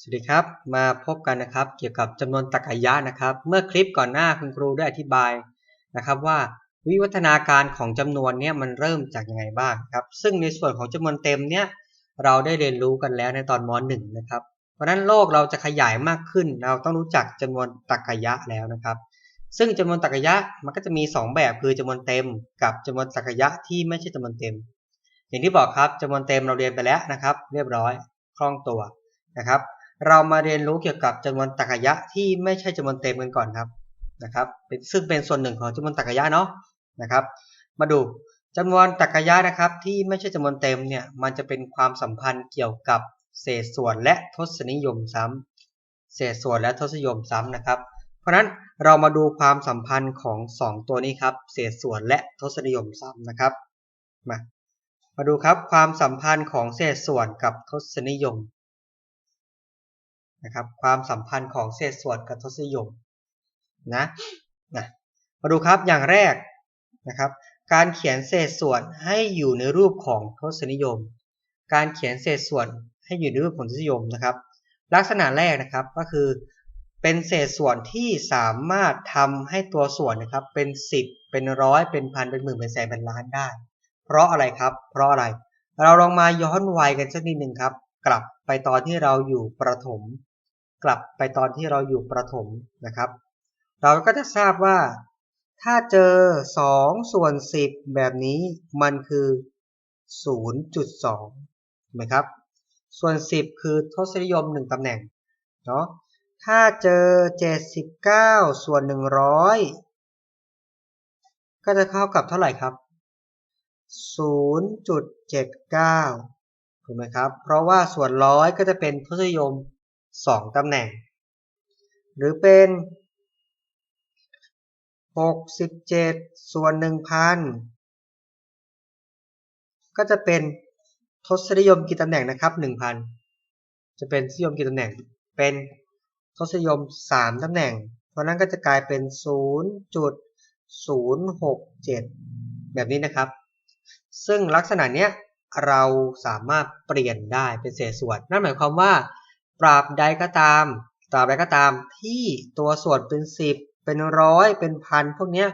สวัสดีครับ มาพบกันนะครับ เกี่ยวกับจำนวนตรรกะยะนะครับ เมื่อคลิปก่อนหน้าคุณครูได้อธิบายนะครับว่าวิวัฒนาการของจำนวนเนี้ยมันเริ่มจากยังไงบ้างครับ ซึ่งในส่วนของจำนวนเต็มเนี้ยเราได้เรียนรู้กันแล้วในตอนม .1 นะครับ เพราะฉะนั้นโลกเราจะขยายมากขึ้น เราต้องรู้จักจำนวนตรรกะยะแล้วนะครับ ซึ่งจำนวนตรรกะยะมันก็จะมี 2 แบบคือจำนวนเต็ม กับจำนวนตรรกะยะที่ไม่ใช่จำนวนเต็ม อย่างที่บอกครับจำนวนเต็มเราเรียนไปแล้วนะครับ เรียบร้อยคล่องตัวนะครับ เรามาเรียนรู้เกี่ยวกับจำนวนตรรกะยะที่ไม่ใช่จำนวนเต็มกันก่อนครับนะครับเป็นซึ่งเป็นส่วนหนึ่งของจำนวนตรรกะยะเนาะนะครับ มาดูจำนวนตรรกะยะนะครับ ที่ไม่ใช่จำนวนเต็มเนี่ยมันจะเป็นความสัมพันธ์เกี่ยวกับเศษส่วนและทศนิยมซ้ำเศษส่วนและทศนิยมซ้ำนะครับ เพราะฉะนั้นเรามาดูความสัมพันธ์ของ 2 ตัวนี้ครับ เศษส่วนและทศนิยมซ้ำนะครับมามาดูครับความสัมพันธ์ของเศษส่วนกับทศนิยม นะครับความสัมพันธ์ของเศษส่วนกับทศนิยมนะนะมาดูครับอย่างแรกนะครับการเขียนเศษส่วนให้อยู่ในรูปของทศนิยม การเขียนเศษส่วนให้อยู่ในรูปของทศนิยมนะครับ ลักษณะแรกนะครับก็คือเป็นเศษส่วนที่สามารถทำให้ตัวส่วนนะครับเป็น10เป็นร้อยเป็นพันเป็นหมื่นเป็นแสนเป็นล้านได้ เพราะอะไรครับ เพราะอะไร เราลองมาย้อนวัยกันสักนิดหนึ่งครับ กลับไปตอนที่เราอยู่ประถม กลับไปตอนที่เราอยู่ประถมนะครับ เราก็จะทราบว่าถ้าเจอ 2 ส่วน 10 แบบนี้มันคือ 0.2ถูกไหมครับ ส่วน 10 คือทศนิยม 1ตำแหน่งเนาะถ้าเจอ 79 ส่วน 100 ก็จะเท่ากับเท่าไหร่ครับ 0.79ถูกไหมครับ เพราะว่าส่วนร้อยก็จะเป็นทศนิยม 2ตำแหน่ง หรือเป็น 67 ส่วน 1,000 ก็จะเป็นทศนิยมกี่ตำแหน่งนะครับ 1,000 จะเป็นทศนิยมกี่ตำแหน่ง เป็นทศนิยม 3ตำแหน่ง เพราะนั้นก็จะกลายเป็น 0.067 แบบนี้นะครับ ซึ่งลักษณะเนี้ยเราสามารถเปลี่ยนได้เป็นเศษส่วน นั่นหมายความว่า ปราบใดก็ตาม ตราบใดก็ตามที่ตัวส่วนเป็น10เป็นร้อยเป็นพันพวกเนี้ย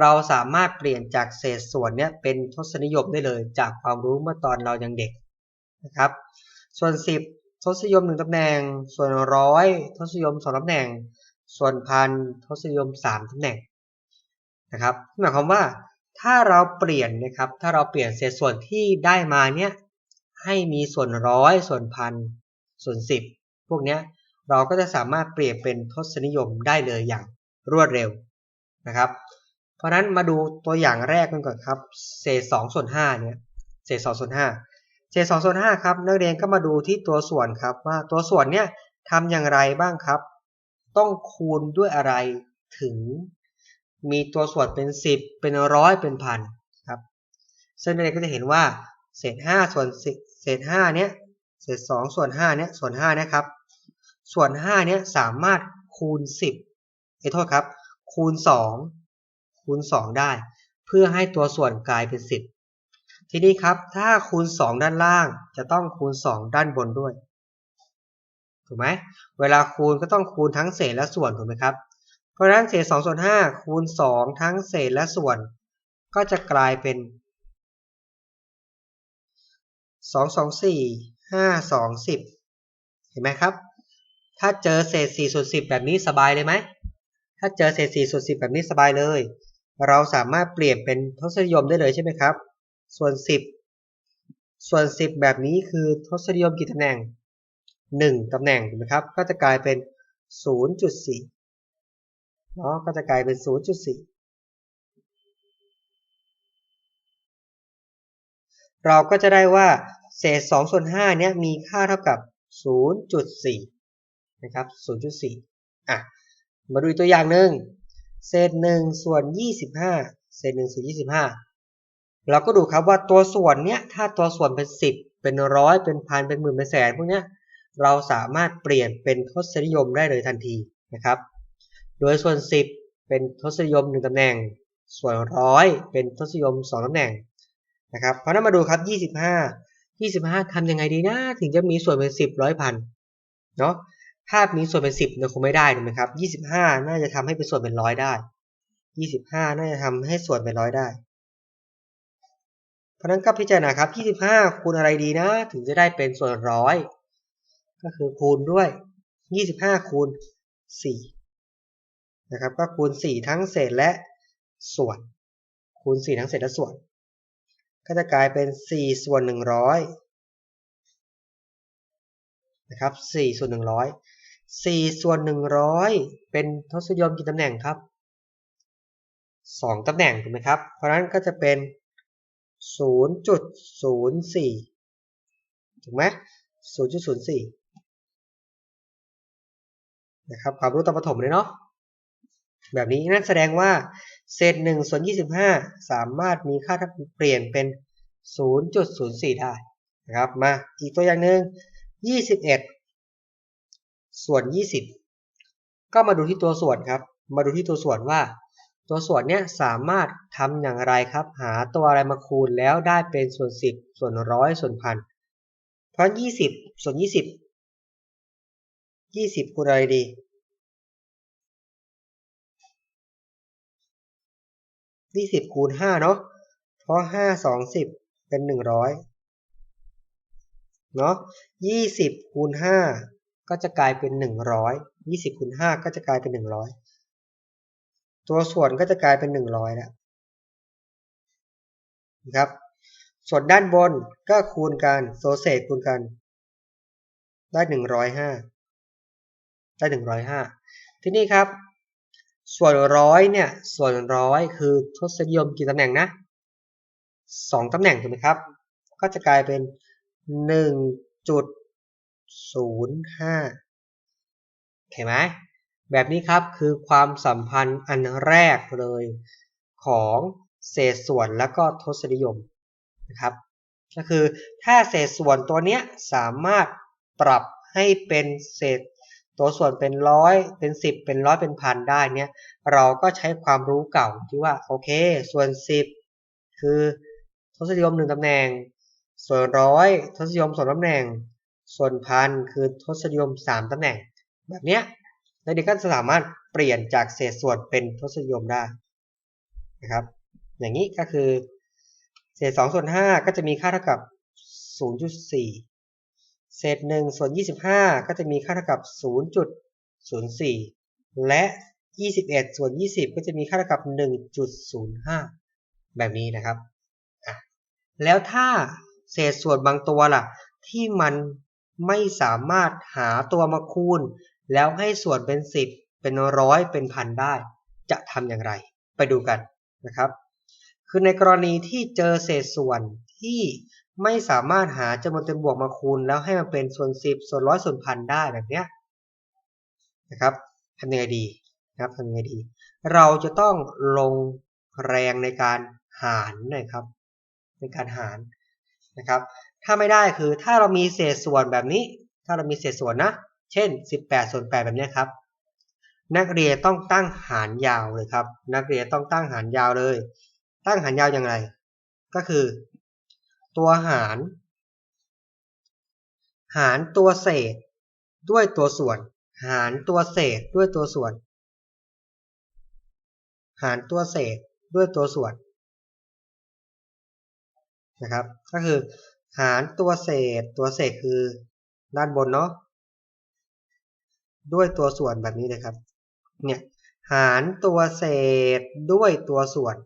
เราสามารถเปลี่ยนจากเศษส่วนเนี้ยเป็นทศนิยมได้เลย จากความรู้เมื่อตอนเรายังเด็กนะครับ ส่วน 10 ทศนิยม 1ตำแหน่ง ส่วนร้อยทศนิยม 2ตำแหน่ง ส่วนพันทศนิยม 3ตำแหน่งนะครับหมายความว่าถ้าเราเปลี่ยนนะครับถ้าเราเปลี่ยนเศษส่วนที่ได้มาเนี้ยให้มีส่วนร้อยส่วนพันส่วน 10 พวกนี้เราก็จะสามารถเปลี่ยนเป็นทศนิยมได้เลยอย่างรวดเร็วนะครับ เพราะนั้นมาดูตัวอย่างแรกกันก่อนครับเศษ2ส่วน5เนี่ยเศษ2ส่วน5เศษ2ส่วน5ครับนักเรียนก็มาดูที่ตัวส่วนครับว่าตัวส่วนเนี่ยทำอย่างไรบ้างครับ ต้องคูณด้วยอะไรถึง มีตัวส่วนเป็น 10 เป็นร้อยเป็นพันครับซึ่งนักเรียนก็จะเห็นว่าเศษ5ส่วนเศษ5เนี้ย เศษ2ส่วน5เนี้ยส่วน5นะครับ ส่วน5เนี้ยสามารถคูณ10ไอ้โทษครับ คูณ2คูณ2ได้ เพื่อให้ตัวส่วนกลายเป็น10ทีนี้ครับถ้าคูณ2ด้านล่างจะต้องคูณ2ด้านบนด้วยถูกไหมเวลาคูณก็ต้องคูณทั้งเศษและส่วนถูกไหมครับเพราะฉะนั้นเศษ2ส่วน5คูณ2ทั้งเศษและส่วน ก็จะกลายเป็น 2 2 4 5 2 10เห็นไหมครับ ถ้าเจอเศษ4ส่วน10แบบนี้สบายเลยไหม ถ้าเจอเศษ4ส่วน10แบบนี้สบายเลย เราสามารถเปลี่ยนเป็นทศนิยมได้เลยใช่ไหมครับ ส่วน10ส่วน10แบบนี้คือทศนิยมกี่ตำแหน่ง1ตำแหน่งถูกไหมครับ ก็จะกลายเป็น0.4เนาะก็จะกลายเป็น0.4เราก็จะได้ว่า เศษ2ส่วน5เนี้ยมีค่าเท่ากับ 0.4 นะครับ 0.4 อะ มาดูตัวอย่างหนึ่งเศษ1ส่วน 25 เศษ1ส่วน25 เราก็ดูครับว่าตัวส่วนเนี้ยถ้าตัวส่วนเป็น 10 เป็นร้อยเป็นพันเป็นหมื่นเป็นแสนพวกเนี้ยเราสามารถเปลี่ยนเป็นทศนิยมได้เลยทันทีนะครับ โดยส่วน 10 เป็นทศนิยม 1ตำแหน่ง ส่วนร้อยเป็นทศนิยม 2ตำแหน่งนะครับ เพราะนั้นมาดูครับ 25 25ทำยังไงดีนะถึงจะมีส่วนเป็น10ร้อยพันเนาะถ้ามีส่วนเป็นสิบเนี่ยคงไม่ได้ถูกไหมครับยี่สิบห้าน่าจะทำให้เป็นส่วนเป็นร้อยได้ยี่สิบห้าน่าจะทำให้ส่วนเป็นร้อยได้ เพราะนั้นก็พิจารณาครับยี่สิบห้าคูณอะไรดีนะ ถึงจะได้เป็นส่วนร้อยก็คือคูณด้วยยี่สิบห้าคูณสี่นะครับก็คูณสี่ทั้งเศษและส่วน คูณสี่ทั้งเศษและส่วน ก็จะกลายเป็นสี่ส่วนหนึ่งร้อยนะครับสี่ส่วนหนึ่งร้อยสี่ส่วนหนึ่งร้อยเป็นทศนิยมกี่ตำแหน่งครับสองตำแหน่งถูกไหมครับ เพราะนั้นก็จะเป็นศูนย์จุดศูนย์สี่ถูกไหมศูนย์จุดศูนย์สี่นะครับความรู้ตอนประถมเลยเนาะแบบนี้นั่นแสดงว่า เศษหนึ่งส่วนยี่สิบห้าสามารถมีค่าเปลี่ยนเป็นศูนย์จุดศูนย์สี่ได้นะครับมาอีกตัวอย่างหนึ่งยี่สิบเอ็ดส่วนยี่สิบก็มาดูที่ตัวส่วนครับ มาดูที่ตัวส่วนว่า ตัวส่วนเนี้ยสามารถทำอย่างไรครับ หาตัวอะไรมาคูณแล้วได้เป็นส่วนสิบส่วนร้อยส่วนพันเพราะยี่สิบส่วนยี่สิบยี่สิบคูณอะไรดี ยี่สิบคูณห้าเนาะ เพราะห้าสองสิบเป็นหนึ่งร้อยเนาะยี่สิบคูณห้าก็จะกลายเป็นหนึ่งร้อยยี่สิบคูณห้าก็จะกลายเป็นหนึ่งร้อยตัวส่วนก็จะกลายเป็นหนึ่งร้อยแล้วนะครับ ส่วนด้านบนก็คูณกันโซเศษคูณกัน ได้หนึ่งร้อยห้าได้หนึ่งร้อยห้าที่นี่ครับ ส่วนร้อยเนี่ย ส่วนร้อยคือทศนิยมกี่ตำแหน่งนะสองตำแหน่งถูกไหมครับ ก็จะกลายเป็นหนึ่งจุดศูนย์ห้าเห็นไหมแบบนี้ครับคือความสัมพันธ์อันแรกเลยของเศษส่วนแล้วก็ทศนิยมนะครับ ก็คือถ้าเศษส่วนตัวเนี้ยสามารถปรับให้เป็นเศษ ตัวส่วนเป็นร้อยเป็นสิบเป็นร้อยเป็นพันได้เนี่ยเราก็ใช้ความรู้เก่าที่ว่าโอเค ส่วนสิบคือทศนิยมหนึ่งตำแหน่ง ส่วนร้อยทศนิยมสองตำแหน่ง ส่วนพันคือทศนิยมสามตำแหน่ง แบบเนี้ยนักเรียนก็สามารถเปลี่ยนจากเศษส่วนเป็นทศนิยมได้นะครับ อย่างนี้ก็คือ เศษ2ส่วน5ก็จะมีค่าเท่ากับ 0.4 เศษ1ส่วน 25 ก็จะมีค่าเท่ากับ 0.04 และ 21 ส่วน 20 ก็จะมีค่าเท่ากับ 1.05 แบบนี้นะครับ แล้วถ้าเศษส่วนบางตัวล่ะ ที่มันไม่สามารถหาตัวมาคูณ แล้วให้ส่วนเป็น 10 เป็นร้อยเป็นพันได้ จะทำอย่างไร ไปดูกันนะครับ คือในกรณีที่เจอเศษส่วนที่ ไม่สามารถหาจำนวนเต็มบวกมาคูณ แล้วให้มันเป็นส่วน 10 ส่วนร้อยส่วนพันได้แบบนี้นะครับทำยังไงดีนะครับทำยังไงดี เราจะต้องลงแรงในการหารนะครับ ในการหารนะครับ ถ้าไม่ได้คือถ้าเรามีเศษส่วนแบบนี้ ถ้าเรามีเศษส่วนนะ เช่น 18 ส่วน 8 แบบนี้ครับ นักเรียนต้องตั้งหารยาวเลยครับ นักเรียนต้องตั้งหารยาวเลย ตั้งหารยาวอย่างไร ก็คือ ตัวหาร หารตัวเศษ ด้วยตัวส่วน หารตัวเศษด้วยตัวส่วน หารตัวเศษด้วยตัวส่วนนะครับ ก็คือ หารตัวเศษ ตัวเศษคือด้านบนเนาะด้วยตัวส่วนแบบนี้เลยครับ เนี่ยหารตัวเศษด้วยตัวส่วน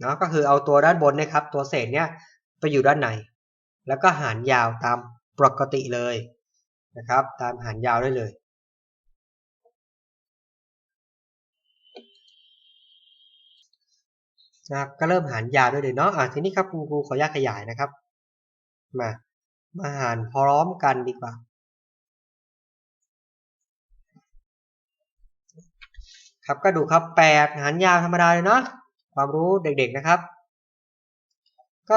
เนาะก็คือเอาตัวด้านบนนะครับ ตัวเศษเนี่ยไปอยู่ด้านในแล้วก็หารยาวตามปกติเลยนะครับ ตามหารยาวได้เลยนะครับก็เริ่มหารยาวด้วยเลยเนาะอะทีนี้ครับคุณครูขออนุญาตขยายนะครับ มา มาหารพร้อมกันดีกว่าครับก็ดูครับแปดหารยาวธรรมดาเลยเนาะ ความรู้เด็กๆนะครับ ก็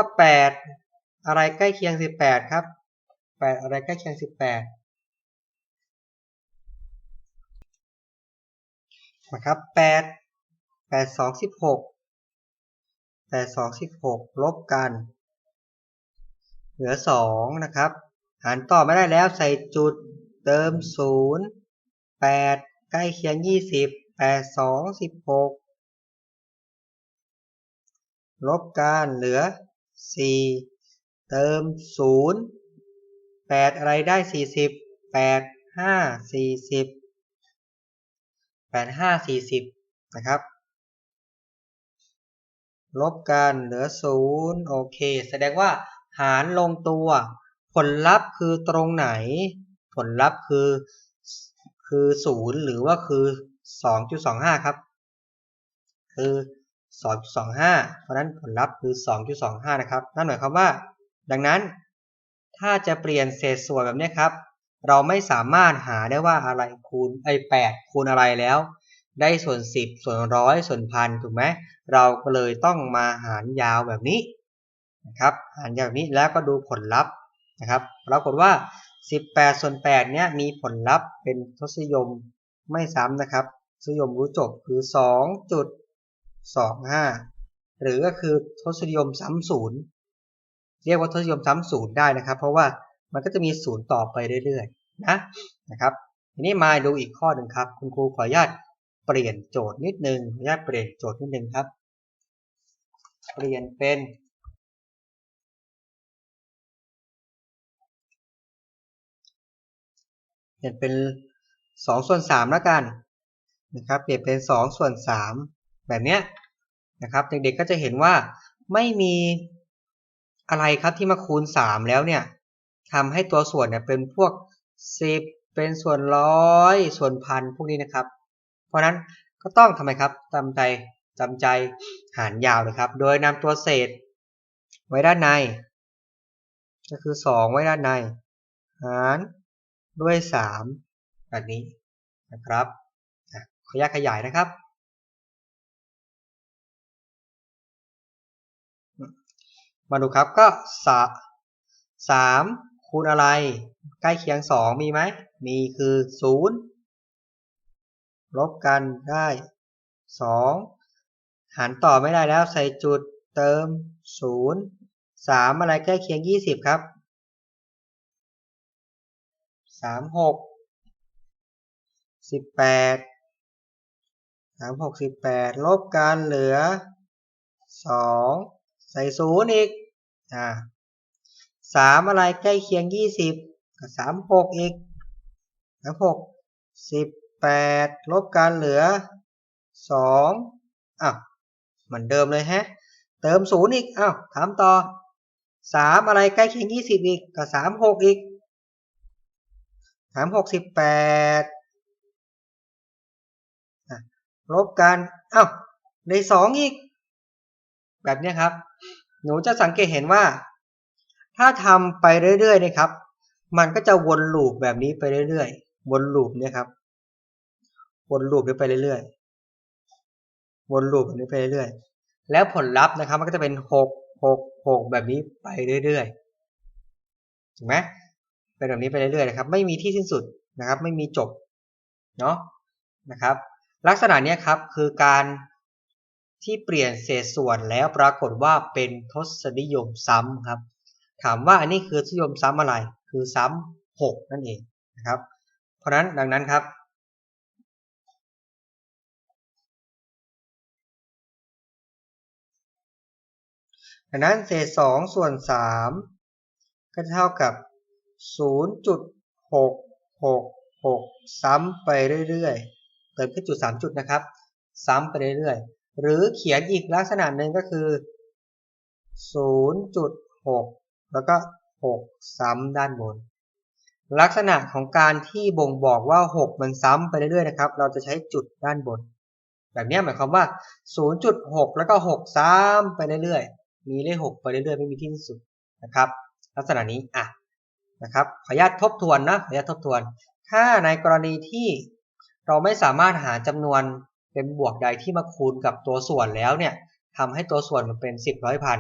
8 อะไรใกล้เคียง 18 ครับ 8 อะไรใกล้เคียง 18นะครับ 8 8 2 16 8 2 16 ลบกัน เหลือ 2 นะครับ หารต่อไม่ได้แล้วใส่จุดเติม 0 8 ใกล้เคียง 20 8 2 16 ลบการเหลือ 4 เติม 0 8 อะไรได้ 40 8 5 40 8 5 40 นะครับ ลบกันเหลือ 0 โอเค แสดงว่าหารลงตัว ผลลัพธ์คือตรงไหน ผลลัพธ์คือคือ 0 หรือว่าคือ 2.25 ครับ คือ สองจุดสองห้าเพราะนั้นผลลัพธ์คือสองจุดสองห้านะครับ นั่นหมายความว่า ดังนั้น ถ้าจะเปลี่ยนเศษส่วนแบบนี้ครับ เราไม่สามารถหาได้ว่าอะไรคูณไอแปดคูณอะไรแล้ว ได้ส่วนสิบส่วนร้อยส่วนพันถูกไหม เราก็เลยต้องมาหารยาวแบบนี้นะครับ หารยาวแบบนี้แล้วก็ดูผลลัพธ์นะครับ ปรากฏว่า 18 ส่วน8เนี้ยมีผลลัพธ์เป็นทศนิยมไม่ซ้ำนะครับทศนิยมรู้จบคือ 25 หรือก็คือทศนิยมซ้ำศูนย์เรียกว่าทศนิยมซ้ำศูนย์ได้นะครับ เพราะว่ามันก็จะมีศูนย์ต่อไปเรื่อยๆนะนะครับทีนี้มาดูอีกข้อหนึ่งครับ คุณครูขออนุญาตเปลี่ยนโจทย์นิดนึงขออนุญาตเปลี่ยนโจทย์นิดนึงครับ เปลี่ยนเป็นเปลี่ยนเป็น2ส่วน3แล้วกันนะครับ เปลี่ยนเป็น2ส่วน3 แบบเนี้ยนะครับเด็กๆก็จะเห็นว่าไม่มีอะไรครับที่มาคูณ 3 แล้วเนี่ยทำให้ตัวส่วนเนี่ยเป็นพวก 10 เป็นส่วนร้อยส่วนพันพวกนี้นะครับ เพราะนั้นก็ต้องทำไมครับจำใจจำใจหารยาวเลยครับ โดยนำตัวเศษ ไว้ด้านใน ก็คือ 2 ไว้ด้านใน หารด้วย 3 แบบนี้นะครับขออนุญาตขยายนะครับ มาดูครับก็สามคูณอะไร ใกล้เคียง2มีไหม มีคือ0ลบกันได้2หารต่อไม่ได้แล้วใส่จุดเติม0 3อะไรใกล้เคียง20ครับ3 6 18 3 6 18ลบกันเหลือ2ใส่0อีก อ่า3อะไรใกล้เคียง20กับ36อีก36 18ลบกันเหลือ2อะเหมือนเดิมเลยฮะ เติม0อีกอ้าวถามต่อ3อะไรใกล้เคียง20อีกกับ36อีก3 6 18ลบกันอ้าวได้สองอีก แบบนี้ครับ หนูจะสังเกตเห็นว่า ถ้าทำไปเรื่อยๆนะครับ มันก็จะวนลูปแบบนี้ไปเรื่อยๆ วนลูปเนี่ยครับ วนลูปไปเรื่อยๆ วนลูปแบบนี้ไปเรื่อยๆ แล้วผลลัพธ์นะครับ มันก็จะเป็นหกหกหกแบบนี้ไปเรื่อยๆ ถูกไหมเป็นแบบนี้ไปเรื่อยๆนะครับ ไม่มีที่สิ้นสุดนะครับ ไม่มีจบ เนาะนะครับ ลักษณะนี้ครับคือการ ที่เปลี่ยนเศษส่วนแล้วปรากฏว่าเป็นทศนิยมซ้ำครับ ถามว่าอันนี้คือทศนิยมซ้ำอะไร คือซ้ำ6นั่นเองนะครับ เพราะนั้นดังนั้นครับ ดังนั้นเศษ 2 ส่วน 3 ก็เท่ากับ 0.666 ซ้ำไปเรื่อยๆ เติมแค่จุด 3 จุดนะครับ ซ้ำไปเรื่อยๆ หรือเขียนอีกลักษณะหนึ่งก็คือ 0.6 แล้วก็ 6 ซ้ำด้านบน ลักษณะของการที่บ่งบอกว่า 6 มันซ้ำไปเรื่อยๆนะครับ เราจะใช้จุดด้านบน แบบนี้หมายความว่า 0.6 แล้วก็ 6 ซ้ำไปเรื่อยๆ มีเลข 6 ไปเรื่อยๆ ไม่มีที่สุดนะครับ ลักษณะนี้อะนะครับ ขออนุญาตทบทวนนะ ขออนุญาตทบทวน ถ้าในกรณีที่เราไม่สามารถหาจำนวน เป็นบวกใดที่มาคูณกับตัวส่วนแล้วเนี่ยทำให้ตัวส่วนมันเป็น10ร้อยพัน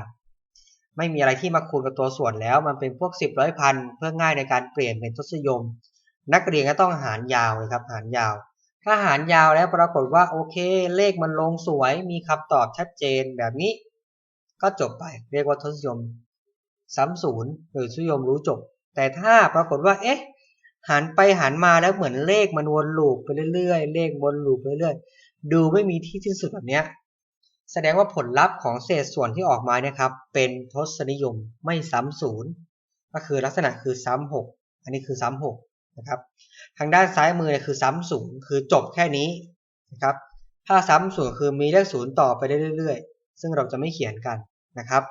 ไม่มีอะไรที่มาคูณกับตัวส่วนแล้วมันเป็นพวก10ร้อยพันเพื่อง่ายในการเปลี่ยนเป็นทศนิยม นักเรียนก็ต้องหารยาวเลยครับหารยาว ถ้าหารยาวแล้วปรากฏว่าโอเค เลขมันลงสวย มีคำตอบชัดเจนแบบนี้ ก็จบไปเรียกว่าทศนิยมซ้ำศูนย์หรือทศนิยมรู้จบ แต่ถ้าปรากฏว่าเอ๊ะหันไปหันมาแล้วเหมือนเลขมันวนลูปไปเรื่อยๆ เลขวนลูปไปเรื่อย ดูไม่มีที่สิ้นสุดแบบนี้แสดงว่าผลลัพธ์ของเศษส่วนที่ออกมาเนี่ยครับ เป็นทศนิยมไม่ซ้ำศูนย์ก็คือลักษณะคือซ้ำหกอันนี้คือซ้ำหกนะครับ ทางด้านซ้ายมือเนี่ยคือซ้ำศูนย์คือจบแค่นี้นะครับ ถ้าซ้ำศูนย์คือมีเลขศูนย์ต่อไปได้เรื่อยๆ ซึ่งเราจะไม่เขียนกันนะครับ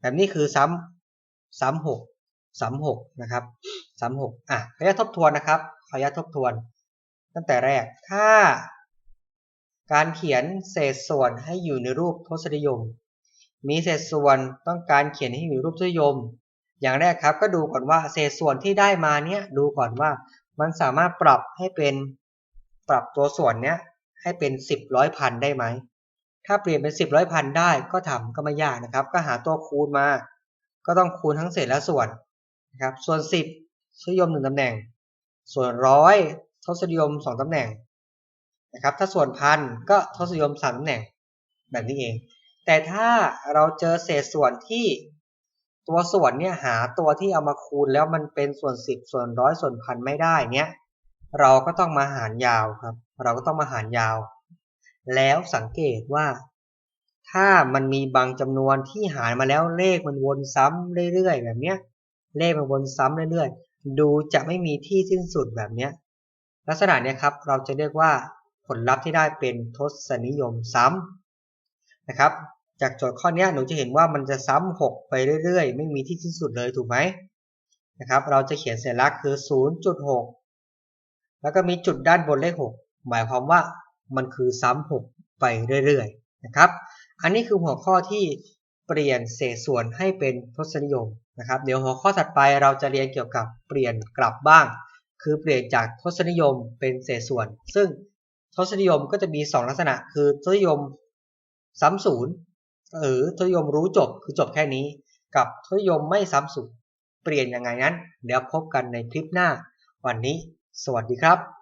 แบบนี้คือซ้ำซ้ำหกซ้ำหกนะครับซ้ำหกอะขออนุญาตทบทวนนะครับขออนุญาตทบทวน ตั้งแต่แรกถ้า การเขียนเศษส่วนให้อยู่ในรูปทศนิยม มีเศษส่วนต้องการเขียนให้อยู่รูปทศนิยม อย่างแรกครับก็ดูก่อนว่าเศษส่วนที่ได้มาเนี้ยดูก่อนว่ามันสามารถปรับให้เป็นปรับตัวส่วนเนี้ยให้เป็นสิบร้อยพันได้ไหม ถ้าเปลี่ยนเป็นสิบร้อยพันได้ก็ทำก็ไม่ยากนะครับ ก็หาตัวคูณมา ก็ต้องคูณทั้งเศษและส่วนนะครับส่วนสิบทศนิยมหนึ่งตำแหน่ง ส่วนร้อยทศนิยมสองตำแหน่ง นะครับ ถ้าส่วนพันก็ทศนิยมสามตำแหน่งแบบนี้เอง แต่ถ้าเราเจอเศษส่วนที่ตัวส่วนเนี่ยหาตัวที่เอามาคูณแล้วมันเป็นส่วนสิบส่วนร้อยส่วนพันไม่ได้เนี้ยเราก็ต้องมาหารยาวครับ เราก็ต้องมาหารยาว แล้วสังเกตว่า ถ้ามันมีบางจำนวนที่หารมาแล้วเลขมันวนซ้ำเรื่อยๆแบบเนี้ย เลขมันวนซ้ำเรื่อยๆ ดูจะไม่มีที่สิ้นสุดแบบเนี้ย ลักษณะเนี้ยครับ เราจะเรียกว่า ผลลัพธ์ที่ได้เป็นทศนิยมซ้ำนะครับ จากโจทย์ข้อนี้หนูจะเห็นว่ามันจะซ้ำ6ไปเรื่อยๆ ไม่มีที่สิ้นสุดเลยถูกไหมนะครับ เราจะเขียนสัญลักษณ์คือ 0.6 แล้วก็มีจุดด้านบนเลข 6 หมายความว่ามันคือซ้ำ6ไปเรื่อยๆนะครับ อันนี้คือหัวข้อที่เปลี่ยนเศษส่วนให้เป็นทศนิยมนะครับ เดี๋ยวหัวข้อถัดไปเราจะเรียนเกี่ยวกับเปลี่ยนกลับบ้าง คือเปลี่ยนจากทศนิยมเป็นเศษส่วน ซึ่ง ทศนิยมก็จะมี 2 ลักษณะ คือทศนิยมซ้ำศูนย์หรือทศนิยมรู้จบคือจบแค่นี้ กับทศนิยมไม่ซ้ำศูนย์เปลี่ยนยังไงนั้น เดี๋ยวพบกันในคลิปหน้า วันนี้ สวัสดีครับ